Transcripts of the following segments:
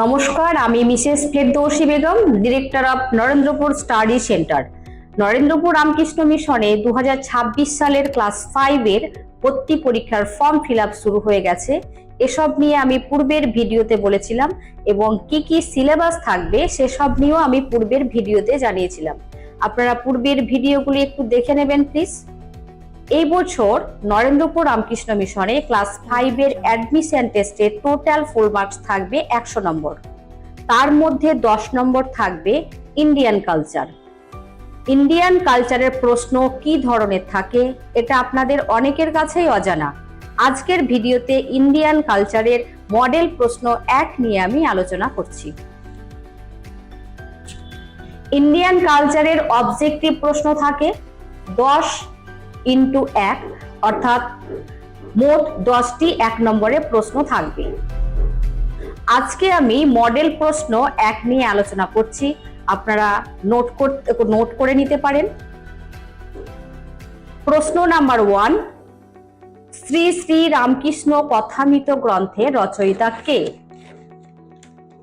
নমস্কার, আমি Mrs Ferdousi Begum, director of Narendrapur study centre. Narendrapur Ramakrishna মিশনে দু হাজার ছাব্বিশ সালের ক্লাস ফাইভের ভর্তি পরীক্ষার ফর্ম ফিল শুরু হয়ে গেছে। এসব নিয়ে আমি পূর্বের ভিডিওতে বলেছিলাম এবং কি কি সিলেবাস থাকবে সেসব নিয়েও আমি পূর্বের ভিডিওতে জানিয়েছিলাম। আপনারা পূর্বের ভিডিওগুলি একটু দেখে নেবেন, প্লিজ। এই বছর নরেন্দ্রপুর রামকৃষ্ণ মিশনে ক্লাস ফাইভের অ্যাডমিশন টেস্টে টোটাল ফুল মার্কস থাকবে একশো নম্বর। তার মধ্যে দশ নম্বর থাকবে ইন্ডিয়ান কালচার ইন্ডিয়ান কালচারের প্রশ্ন কি ধরনের থাকে এটা আপনাদের অনেকের কাছেই অজানা। আজকের ভিডিওতে ইন্ডিয়ান কালচারের মডেল প্রশ্ন এক নিয়ে আমি আলোচনা করছি। ইন্ডিয়ান কালচারের অবজেক্টিভ প্রশ্ন থাকে, দশ ইন্টু এক, অর্থাৎ মোট দশটি এক নম্বরে প্রশ্ন থাকবে। আজকে আমি মডেল প্রশ্ন এক নিয়ে আলোচনা করছি। আপনারা নোট করতে, নোট করে নিতে পারেন। প্রশ্ন নাম্বার ওয়ান, শ্রী শ্রী রামকৃষ্ণ কথামিত গ্রন্থের রচয়িতা কে?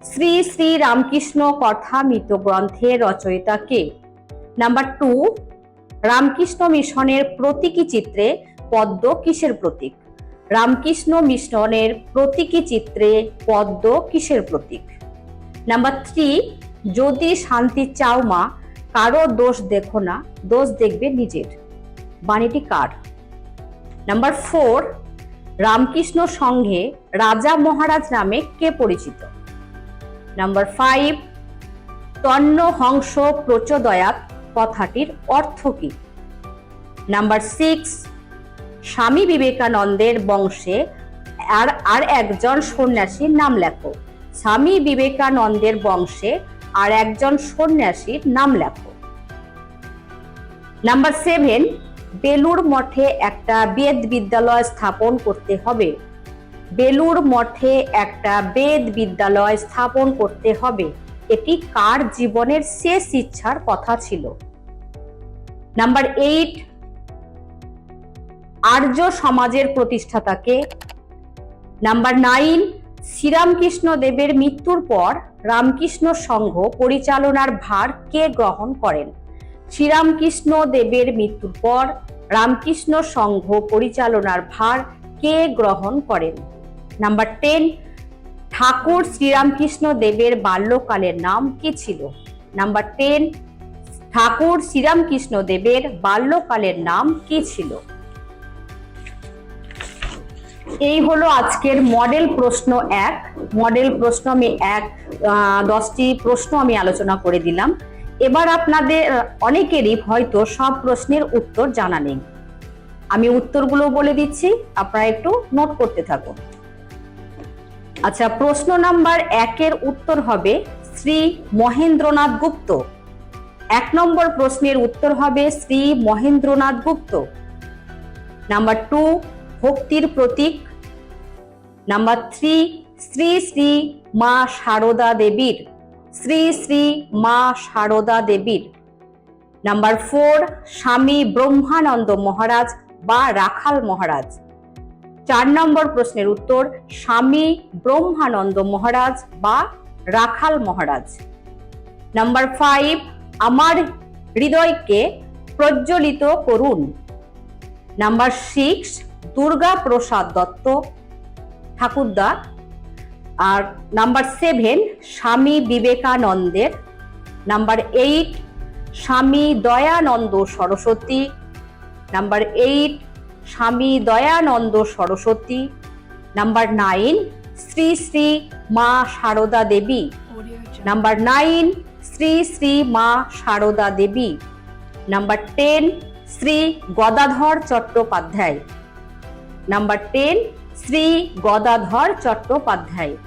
শ্রী শ্রী রামকৃষ্ণ কথামিত গ্রন্থের রচয়িতা কে? নাম্বার টু রামকৃষ্ণ মিশনের প্রতীকী চিত্রে পদ্ম কিসের প্রতীক? রামকৃষ্ণ মিশনের প্রতীকী চিত্রে পদ্ম কিসের প্রতীক? নাম্বার থ্রি, যদি শান্তি চাও মা, কারও দোষ দেখো না, দোষ দেখবে নিজের। বাণীটি কার? নাম্বার ফোর, রামকৃষ্ণ সংঘে রাজা মহারাজ নামে কে পরিচিত? নাম্বার ফাইভ তন্ন হংস প্রচোদয়াত কথাটির অর্থ কি? নাম্বার সিক্স স্বামী বিবেকানন্দের বংশে আর আর একজন সন্ন্যাসীর নাম লেখো। স্বামী বিবেকানন্দের বংশে আর একজন সন্ন্যাসীর নাম লেখো। নাম্বার সেভেন বেলুর মঠে একটা বেদ বিদ্যালয় স্থাপন করতে হবে। বেলুর মঠে একটা বেদ বিদ্যালয় স্থাপন করতে হবে। এটি কার জীবনের শেষ ইচ্ছার কথা ছিল? নাম্বার এইট আর্য সমাজের প্রতিষ্ঠাতাকে। নাম্বার নাইন শ্রীরামকৃষ্ণ দেবের মৃত্যুর পর রামকৃষ্ণ সংঘ পরিচালনার ভার কে গ্রহণ করেন? শ্রীরামকৃষ্ণ দেবের মৃত্যুর পর রামকৃষ্ণ সংঘ পরিচালনার ভার কে গ্রহণ করেন? নাম্বার টেন ঠাকুর শ্রীরামকৃষ্ণ দেবের বাল্যকালের নাম কি ছিল? নাম্বার টেন ঠাকুর শ্রীরামকৃষ্ণ দেবের বাল্যকালের নাম কি ছিল? এই হলো আজকের মডেল প্রশ্ন এক। মডেল প্রশ্ন আমি এক দশটি প্রশ্ন আমি আলোচনা করে দিলাম। এবার আপনাদের, অনেকেরই হয়তো সব প্রশ্নের উত্তর জানা নেই। আমি উত্তরগুলো বলে দিচ্ছি, আপনারা একটু নোট করতে থাকুন। আচ্ছা প্রশ্ন নাম্বার একের উত্তর হবে শ্রী মহেন্দ্রনাথ গুপ্ত। এক নম্বর প্রশ্নের উত্তর হবে শ্রী মহেন্দ্রনাথ গুপ্ত। নাম্বার টু, ভক্তির প্রতীক। নাম্বার থ্রি, শ্রী শ্রী মা সারদা দেবীর। শ্রী শ্রী মা সারদা দেবীর। নাম্বার ফোর, স্বামী ব্রহ্মানন্দ মহারাজ বা রাখাল মহারাজ। চার নম্বর প্রশ্নের উত্তর, স্বামী ব্রহ্মানন্দ মহারাজ বা রাখাল মহারাজ। নাম্বার ফাইভ আমার হৃদয়কে প্রজ্বলিত করুন। নাম্বার সিক্স দুর্গা প্রসাদ দত্ত ঠাকুরদা। আর নাম্বার সেভেন স্বামী বিবেকানন্দের। Number eight Swami Dayananda Saraswati. Number eight Swami Dayananda Saraswati. Number nine Shri Shri Ma Sarada Devi. Number nine Shri Shri Ma Sarada Devi. Number ten Shri Gadadhar Chattopadhyay. Number ten Shri Gadadhar Chattopadhyay.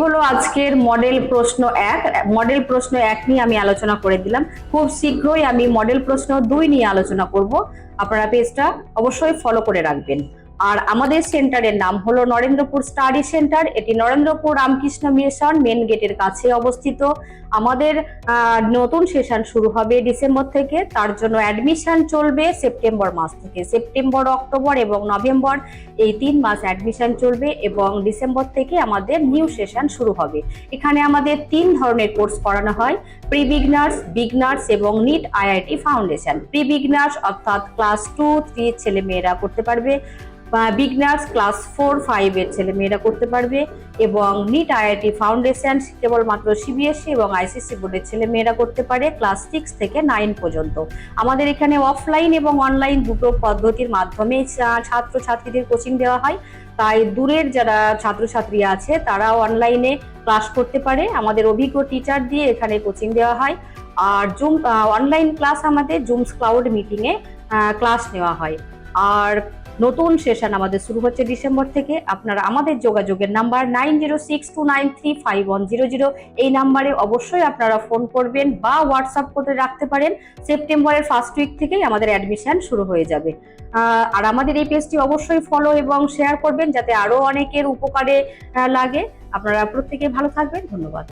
হলো আজকের model প্রশ্ন এক। Model প্রশ্ন এক নিয়ে আমি আলোচনা করে দিলাম। খুব শীঘ্রই আমি মডেল প্রশ্ন দুই নিয়ে আলোচনা করব। আপনারা পেজটা অবশ্যই ফলো করে রাখবেন। আর আমাদের সেন্টারের নাম হলো নরেন্দ্রপুর স্টাডি সেন্টার। এটি নরেন্দ্রপুর রামকৃষ্ণ মিশন মেন গেটের কাছে অবস্থিত। আমাদের নতুন সেশন শুরু হবে ডিসেম্বর থেকে। তার জন্য অ্যাডমিশন চলবে সেপ্টেম্বর মাস থেকে। সেপ্টেম্বর, অক্টোবর এবং নভেম্বর এই তিন মাস অ্যাডমিশন চলবে এবং ডিসেম্বর থেকে আমাদের নিউ সেশন শুরু হবে। এখানে আমাদের তিন ধরনের কোর্স করানো হয়। প্রি বিগনার্স বিগনার্স এবং NEET IIT foundation. Pre beginners অর্থাৎ ক্লাস টু, থ্রি ছেলে মেয়েরা করতে পারবে। বিগনার্স ক্লাস ফোর, ফাইভ এর ছেলে মেয়েরা করতে পারবে এবং নিট আইআইটি ফাউন্ডেশন কেবলমাত্র সিবিএসসি এবং আইসিসি বোর্ডের ছেলে মেয়েরা করতে পারে ক্লাস সিক্স থেকে নাইন পর্যন্ত। আমাদের এখানে অফলাইন এবং অনলাইন দুটো পদ্ধতির মাধ্যমে ছাত্র ছাত্রীদের কোচিং দেওয়া হয়। তাই দূরের যারা ছাত্রছাত্রী আছে, তারাও অনলাইনে ক্লাস করতে পারে। আমাদের অভিজ্ঞ টিচার দিয়ে এখানে কোচিং দেওয়া হয়। আর জুম অনলাইন ক্লাস আমাদের জুমস ক্লাউড মিটিংয়ে ক্লাস নেওয়া হয়। আর নতুন সেশন আমাদের শুরু হচ্ছে ডিসেম্বর থেকে। আপনারা আমাদের যোগাযোগের number nine zero six two nine three five one zero zero এই নাম্বারে অবশ্যই আপনারা ফোন করবেন বা হোয়াটসঅ্যাপ করে রাখতে পারেন। সেপ্টেম্বরের ফার্স্ট উইক থেকেই আমাদের অ্যাডমিশন শুরু হয়ে যাবে। আর আমাদের এই পেজটি অবশ্যই ফলো এবং শেয়ার করবেন যাতে আরও অনেকের উপকারে লাগে। আপনারা প্রত্যেকে ভালো থাকবেন। ধন্যবাদ।